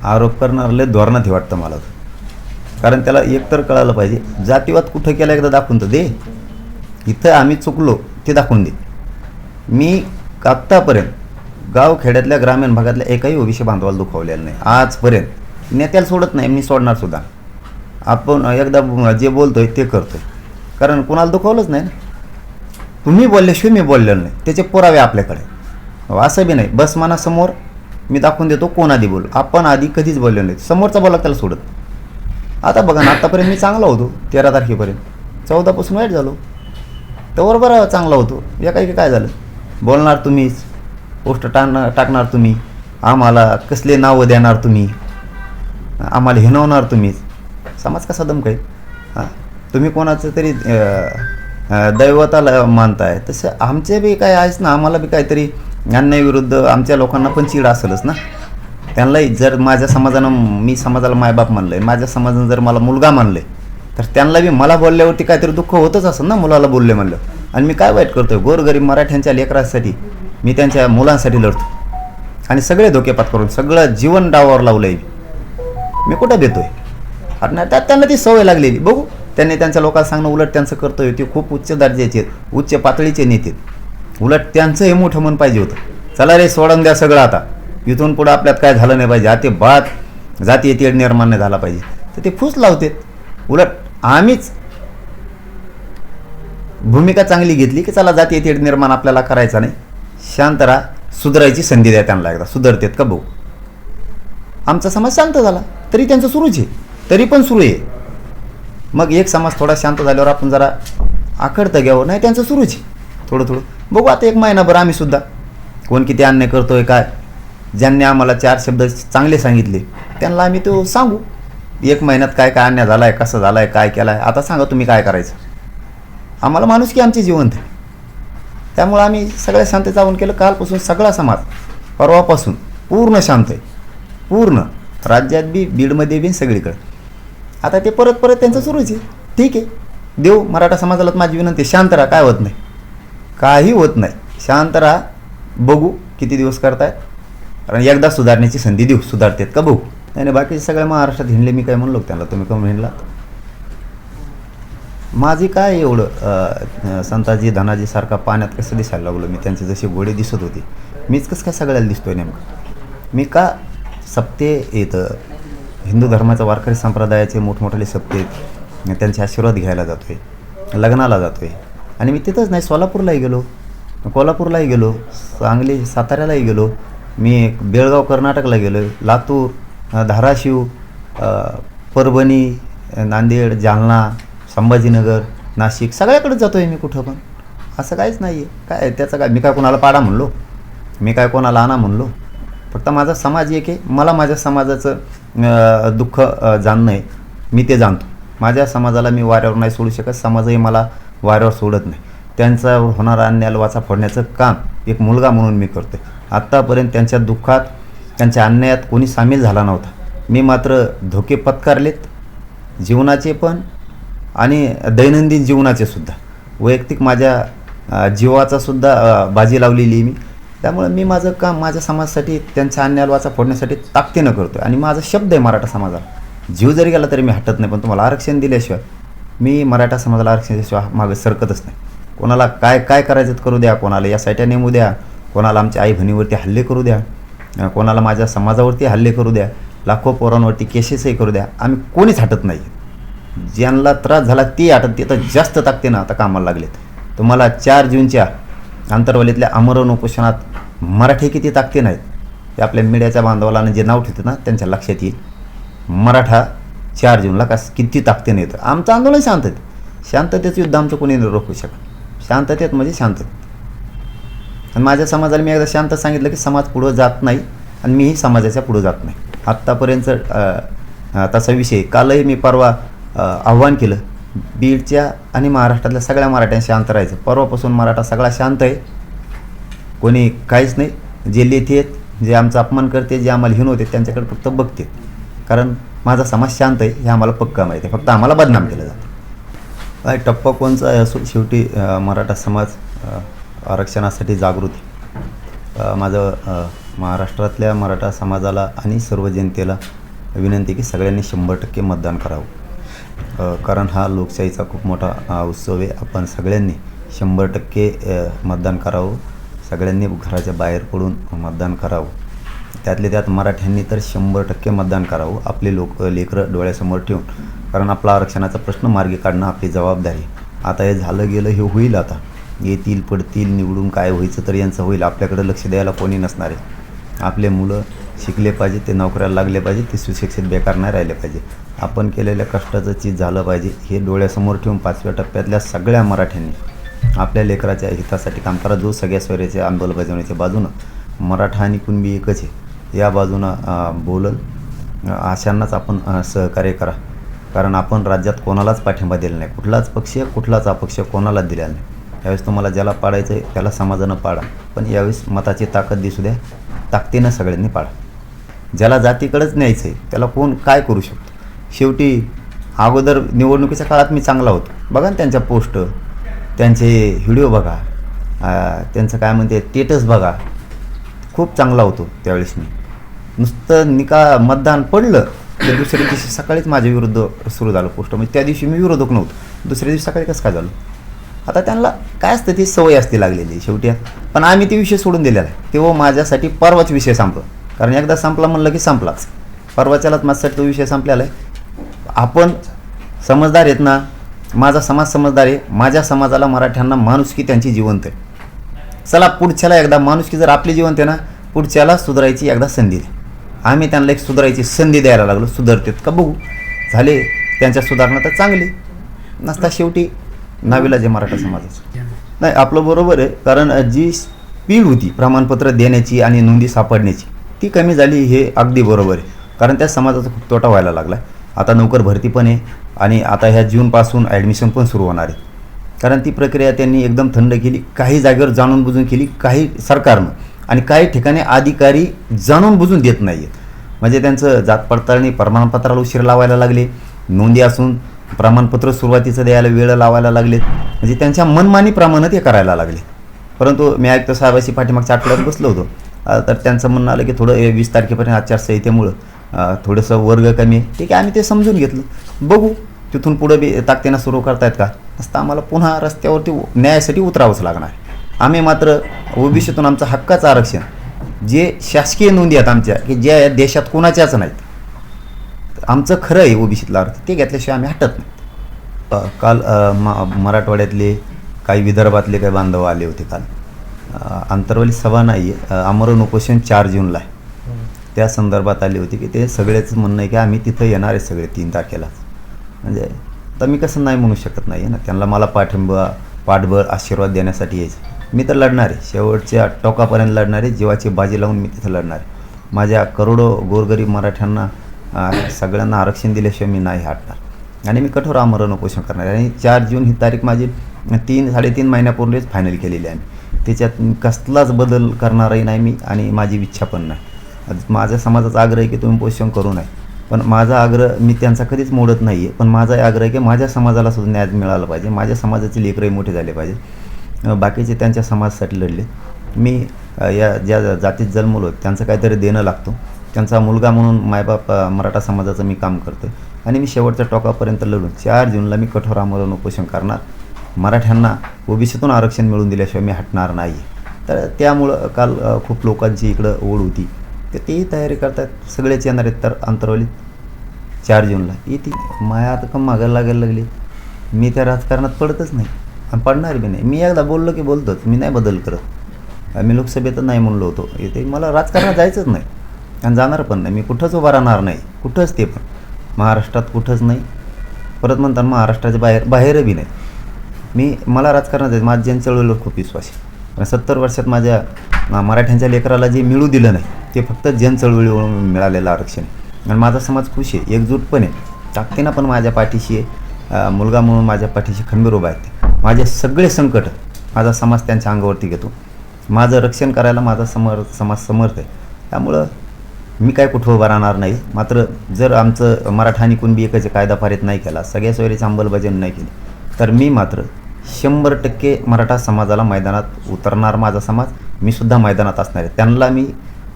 आरोप करणार लय धोरणात हे वाटतं मला. कारण त्याला एकतर कळायला पाहिजे जातीवाद कुठं केला एकदा दाखवून तर दे. इथं आम्ही चुकलो ते दाखवून दे. मी आत्तापर्यंत गावखेड्यातल्या ग्रामीण भागातल्या एकाही ओबीसी बांधवाला दुखावलेलं नाही. आजपर्यंत नेत्याला सोडत नाही मी सोडणार सुद्धा. आपण एकदा जे बोलतोय ते करतोय. कारण कुणाला दुखावलंच नाही ना. तुम्ही बोलल्याशिवाय मी बोललेलो नाही. त्याचे पुरावे आपल्याकडे. असं बी नाही. बस मनासमोर मी दाखवून देतो कोण आधी बोल? आपण आधी कधीच बोललो नाही. समोरचा बोला त्याला सोडत. आता बघा ना आतापर्यंत मी चांगला होतो तेरा तारखेपर्यंत. चौदापासून वाईट झालो. तर बरं चांगला होतो. या काही काय झालं? बोलणार तुम्हीच. पोस्ट टाकणार टाकणार तुम्ही. आम्हाला कसले नावं देणार तुम्ही? आम्हाला हिनवणार तुम्हीच. समाज कसा दमकाय? हां? तुम्ही कोणाचं तरी दैवताला मानताय. तसं आमचे बी काय आहेच ना आम्हाला बी काहीतरी अन्यायाविरुद्ध आमच्या लोकांना पण चीड असेलच ना. त्यांनाही जर माझ्या समाजानं मी समाजाला मायबाप मानलं आहे माझ्या समाजानं जर मला मुलगा मानलं आहे तर त्यांना बी मला बोलल्यावरती काहीतरी दुःख होतच असेल ना मुलाला बोलले म्हणलं. आणि मी काय वाईट करतोय? गोरगरीब मराठ्यांच्या लेकरांसाठी मी त्यांच्या मुलांसाठी लढतो. आणि सगळे धोकेपात करून सगळं जीवन डावावर लावलं आहे मी कुठं देतोय? अरे नाही त्यात त्यांना ती सवय लागलेली बघू त्यांनी त्यांच्या लोकांना सांगणं उलट त्यांचं कर्तव्य ते खूप उच्च दर्जाचे आहेत उच्च पातळीचे नेते आहेत. उलट त्यांचं हे मोठं मन पाहिजे होतं. चला रे सोडून द्या सगळं आता. इथून पुढं आपल्यात काय झालं नाही पाहिजे. आते बात जाती येते निर्माण नाही झाला पाहिजे. तर ते फूस लावते उलट आम्हीच भूमिका चांगली घेतली की चला जाती येते निर्माण आपल्याला करायचा नाही. शांत राहा. सुधारायची संधी द्या त्यांना एकदा. सुधारतेत का भाऊ आमचा समाज शांत झाला. तरी त्यांचं सुरूच आहे. तरी पण सुरू आहे. मग एक समाज थोडा शांत झाल्यावर आपण जरा आखडतं घ्यावं. नाही त्यांचं सुरूच आहे. थोडं थोडं. बघू आता एक महिनाभर आम्ही सुद्धा. कोण किती अन्याय करतोय काय? ज्यांनी आम्हाला चार शब्द चांगले सांगितले त्यांना आम्ही तो सांगू. एक महिन्यात काय काय अन्याय झाला आहे कसं झाला आहे काय केलं आहे आता सांगा तुम्ही काय करायचं. आम्हाला माणूस की आमची जिवंत आहे? त्यामुळं आम्ही सगळ्या शांत जाऊन केलं. कालपासून सगळा समाज परवापासून पूर्ण शांत आहे. पूर्ण. राज्यात बी बीडमध्ये बी सगळीकडे. आता ते परत परत त्यांचं सुरूच आहे. ठीक आहे. देऊ मराठा समाजाला माझी विनंती शांत राहा. काय होत नाही. काही होत नाही. शांत राहा. बघू किती दिवस करताय. कारण एकदा सुधारण्याची संधी देऊ सुधारतेत का बघू. नाही बाकीचे सगळे महाराष्ट्रात हिंडले मी काय म्हणलो त्यांना तुम्ही कमी हिंडलात. माझी काय एवढं संताजी धनाजी सारखा पाण्यात कसं दिसायला लागलो मी त्यांचे जसे घोडे दिसत होते. मीच कसं काय सगळ्याला दिसतोय नेमकं. मी का सप्ते येतं हिंदू धर्माचा वारकरी संप्रदायाचे मोठमोठाले सप्ते आहेत त्यांचे आशीर्वाद घ्यायला जातोय लग्नाला जातोय. आणि मी तिथंच नाही सोलापूरलाही गेलो. कोल्हापूरलाही गेलो सांगली साताऱ्यालाही गेलो. मी बेळगाव कर्नाटकला गेलो लातूर धाराशिव परभणी नांदेड जालना संभाजीनगर नाशिक सगळ्याकडे जातो आहे मी कुठं पण. असं काहीच नाही आहे काय त्याचं काय? मी काय कोणाला पाडा म्हणलो? मी काय कोणाला आणा म्हणलो? फक्त माझा समाज एक आहे. मला माझ्या समाजाचं दुःख जाणणं आहे. मी ते जाणतो. माझ्या समाजाला मी वाऱ्यावर नाही सोडू शकत. समाजही मला वाऱ्यावर सोडत नाही. त्यांचा होणारा अन्याय वाचा फोडण्याचं काम एक मुलगा म्हणून मी करतो आत्तापर्यंत त्यांच्या दुःखात त्यांच्या अन्यायात कोणी सामील झाला नव्हता. मी मात्र धोके पत्कारलेत जीवनाचे पण आणि दैनंदिन जीवनाचे सुद्धा. वैयक्तिक माझ्या जीवाचा सुद्धा बाजी लावलेली आहे मी. त्यामुळे मी माझं काम माझ्या समाजासाठी त्यांच्या अन्यायाला वाचा फोडण्यासाठी ताकदीनं करतो आणि माझा शब्द आहे मराठा समाजाला. जीव जरी गेला तरी मी हटत नाही पण तुम्हाला आरक्षण दिल्याशिवाय मी मराठा समाजाला आरक्षण दिल्याशिवाय मागं सरकतच नाही. कोणाला काय काय करायचं करू द्या कोणाला या साईट्या नेमू द्या कोणाला आमच्या आई बहिणीवरती हल्ले करू द्या कोणाला माझ्या समाजावरती हल्ले करू द्या लाखो पोरांवरती केसेसही करू द्या आम्ही कोणीच हटत नाही. ज्यांना त्रास झाला ते हटत ते तर जास्त ताकदीनं आता कामाला लागलेत. तुम्हाला चार जूनच्या आंतरवालीतल्या अमरण उपोषणात मराठी किती ताकदीन नाहीत ते आपल्या मीडियाच्या बांधवाला जे नाव ठेवते ना त्यांच्या लक्षात येईल. मराठा चार जूनला का किती ताकदीने येतं? आमचं आंदोलन शांत शांततेचं युद्ध आमचं कोणी नाही रोखू शकत शांततेत म्हणजे शांततेत. आणि माझ्या समाजाला मी एकदा शांत सांगितलं की समाज पुढं जात नाही आणि मीही समाजाच्या पुढं जात नाही. आत्तापर्यंत तसा विषय कालही मी परवा आव्हान केलं. बीडच्या आणि महाराष्ट्रातल्या सगळ्या मराठ्यांशी शांत राहायचं. परवापासून मराठा सगळा शांत आहे. कोणी काहीच नाही. जे लेथे आहेत जे आमचा अपमान करते जे आम्हाला हिन होते त्यांच्याकडे फक्त बघते. कारण माझा समाज शांत आहे हे आम्हाला पक्का माहिती आहे. फक्त आम्हाला बदनाम केलं जातं. काय टप्पा कोणचा आहे? असो शेवटी मराठा समाज आरक्षणासाठी जागृत माझं महाराष्ट्रातल्या मराठा समाजाला आणि सर्व जनतेला विनंती की सगळ्यांनी शंभर टक्के मतदान करावं. कारण हा लोकशाहीचा खूप मोठा उत्सव आहे. आपण सगळ्यांनी शंभर टक्के मतदान करावं. सगळ्यांनी घराच्या बाहेर पडून मतदान करावं. त्यातले त्यात मराठ्यांनी तर शंभर टक्के मतदान करावं आपले लोक लेकरं डोळ्यासमोर ठेवून. कारण आपला आरक्षणाचा प्रश्न मार्गी काढणं आपली जबाबदारी. आता हे झालं गेलं हे होईल आता. येतील पडतील निवडून काय व्हायचं तर यांचं होईल. आपल्याकडे लक्ष द्यायला कोणी नसणार आहे. आपले मुलं शिकले पाहिजे ते नोकऱ्याला लागले पाहिजे ते सुशिक्षित बेकार नाही राहिले पाहिजे. आपण केलेल्या कष्टाचं चीज झालं पाहिजे हे डोळ्यासमोर ठेवून पाचव्या टप्प्यातल्या सगळ्या मराठ्यांनी आपल्या लेकराच्या हितासाठी काम करा. जो सगळ्या स्वैराच्या अंमलबजावणीच्या बाजूनं मराठा आणि कुणबी एकच आहे. या बाजूनं बोलल. अशांनाच आपण सहकार्य करा. कारण आपण राज्यात कोणालाच पाठिंबा दिला नाही. कुठलाच पक्ष कुठलाच अपक्ष कोणालाच दिलेला नाही. यावेळेस तुम्हाला ज्याला पाडायचं आहे त्याला समाजानं पाडा. पण यावेळेस मताची ताकद दिसू द्या. ताकदीनं सगळ्यांनी पाडा. ज्याला जातीकडेच न्यायचं आहे त्याला कोण काय करू शकतो? शेवटी अगोदर निवडणुकीच्या काळात मी चांगला होतो. बघा ना त्यांच्या पोस्ट त्यांचे व्हिडिओ बघा. त्यांचं काय म्हणते टेटस बघा. खूप चांगला होतो त्यावेळेस मी. नुसतं निका मतदान पडलं तर दुसऱ्या दिवशी सकाळीच माझ्या विरुद्ध सुरू झालं पोस्ट म्हणजे त्या दिवशी मी विरोधक नव्हतो. दुसऱ्या दिवशी सकाळी कसं काय झालं? आता त्यांना काय असतं ती सवय असते लागलेली शेवटी. पण आम्ही ते विषय सोडून दिलेला आहे. तेव्हा माझ्यासाठी परवाच विषय संपला. कारण एकदा संपला म्हणलं की संपलाच. परवाच्यालाच माझ्यासाठी तो विषय संपलेला आहे. आपण समजदार आहेत ना माझा समाज समजदार आहे. माझ्या समाजाला मराठ्यांना माणुसकी त्यांची जिवंत आहे. चला पुढच्याला एकदा माणुसकी जर आपली जिवंत आहे ना पुढच्याला सुधारायची एकदा संधी द्या. आम्ही त्यांना एक सुधारायची संधी द्यायला लागलो. सुधारतेत का बघू? झाले. त्यांच्या सुधारणा तर चांगली. नसता शेवटी नावीला जे मराठा समाजाचं. नाही आपलं बरोबर आहे. कारण जी स्पीड होती प्रमाणपत्र देण्याची आणि नोंदी सापडण्याची ती कमी झाली हे अगदी बरोबर आहे. कारण त्या समाजाचा खूप तोटा व्हायला लागला आता नोकर भरती पण आहे आणि आता ह्या जूनपासून ॲडमिशन पण सुरू होणार आहे. कारण ती प्रक्रिया त्यांनी एकदम थंड केली. काही जागेवर जाणून बुजून केली. काही सरकारनं. आणि काही ठिकाणी अधिकारी जाणून बुजून देत नाही आहेत म्हणजे त्यांचं जात पडताळणी प्रमाणपत्राला उशीर लावायला लागले. नोंदी असून प्रमाणपत्र सुरुवातीचं द्यायला वेळ लावायला लागलेत. म्हणजे त्यांच्या मनमानीप्रमाणे ते करायला लागले. परंतु मी आयुक्त साहेबाशी पाठीमागच्या आठवड्यात बसलो होतो. तर त्यांचं म्हणणं आलं की थोडं वीस तारखेपर्यंत आचारसंहितेमुळं थोडंसं वर्ग कमी आहे. ठीक आहे आम्ही ते समजून घेतलं. बघू तिथून पुढं बी ताकदीनं सुरू करतायत का? असं आम्हाला पुन्हा रस्त्यावरती न्यायासाठी उतरावंच लागणार आहे. आम्ही मात्र ओबीसीतून आमचं हक्काचं आरक्षण जे शासकीय नोंदी आहेत आमच्या की ज्या देशात कोणाच्याच नाहीत आमचं खरं आहे ओबीसीतलं आरक्षण ते घेतल्याशिवाय आम्ही हटत नाही. काल म- मराठवाड्यातले काही विदर्भातले काही बांधव आले होते काल. आंतरवाली सभा नाही आहे आमरण उपोषण चार जूनला आहे. त्या संदर्भात आली होती की ते सगळेच म्हणणं आहे की आम्ही तिथं येणार आहे सगळे तीन तारखेला. म्हणजे तर मी कसं नाही म्हणू शकत नाही ना त्यांना मला पाठिंबा पाठबळ आशीर्वाद देण्यासाठी यायचं. मी तर लढणार. आहे शेवटच्या टोकापर्यंत लढणार. आहे जीवाची बाजी लावून मी तिथं लढणार. आहे माझ्या करोडो गोरगरीब मराठ्यांना सगळ्यांना आरक्षण दिल्याशिवाय मी नाही हटणार. आणि मी कठोर आमरण उपोषण करणार आहे. आणि चार जून ही तारीख माझी तीन साडेतीन महिन्यापूर्वीच फायनल केलेली आहे. मी त्याच्यात कसलाच बदल करणारही नाही मी आणि माझी इच्छा पण नाही. माझ्या समाजाचा आग्रह आहे की तुम्ही पोषण करू नये. पण माझा आग्रह मी त्यांचा कधीच मोडत नाही आहे पण माझा आग्रह आहे की माझ्या समाजाला सुद्धा न्याय मिळाला पाहिजे. माझ्या समाजाचे लेकरही मोठे झाले पाहिजे. बाकीचे त्यांच्या समाजासाठी लढले. मी या ज्या जातीत जन्मलो आहे, त्यांचं काहीतरी देणं लागतो. त्यांचा मुलगा म्हणून मायबाप मराठा समाजाचं मी काम करतो आणि मी शेवटच्या टोकापर्यंत लढून चार जूनला मी कठोर आमरण उपोषण करणार. मराठ्यांना ओबीसीतून आरक्षण मिळवून दिल्याशिवाय मी हटणार नाही. तर त्यामुळं काल खूप लोकांची इकडं ओढ होती. तर तेही तयारी करतात सगळेच येणार आहेत तर अंतरवलीत. चार जूनला. येते माया आता कम मागायला लागायला लागली. मी त्या राजकारणात पडतच नाही. पडणार बी नाही. मी एकदा बोललो की बोलतोच मी नाही बदल करत. मी लोकसभेतच नाही म्हणलो होतो. इथे मला राजकारणात जायचंच नाही. आणि जाणार पण नाही. मी कुठंच उभा राहणार नाही. कुठंच ते पण. महाराष्ट्रात कुठंच नाही. परत म्हणतात महाराष्ट्राच्या बाहेर बाहेर बी नाही. मी मला राजकारणात जायचं. माझ्या चळवळीवर खूप विश्वास आहे. कारण सत्तर वर्षात माझ्या मराठ्यांच्या लेकराला जे मिळू दिलं नाही ते फक्त जन चळवळीवरून मिळालेलं आरक्षण आणि माझा समाज खुश आहे. एकजूट पण आहे ताकदीनं पण माझ्या पाठीशी आहे. मुलगा म्हणून माझ्या पाठीशी खंबीर उभा आहे. माझे सगळे संकट माझा समाज त्यांच्या अंगावरती घेतो. माझं रक्षण करायला माझा समर समाज समर्थ आहे. त्यामुळं मी काय कुठं उभा राहणार नाही. मात्र जर आमचं मराठा कुणबी एकच कायदा पारित नाही केला सगळ्या सोयरीची अंमलबजावणी नाही केली तर मी मात्र शंभर टक्के मराठा समाजाला मैदानात उतरणार माझा समाज. मी सुद्धा मैदानात असणार आहे. त्यांना मी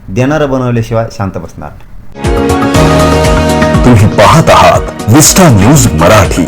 देणारं बनवल्याशिवाय शांत बसणार. तुम्ही पाहत आहात विस्टा न्यूज मराठी.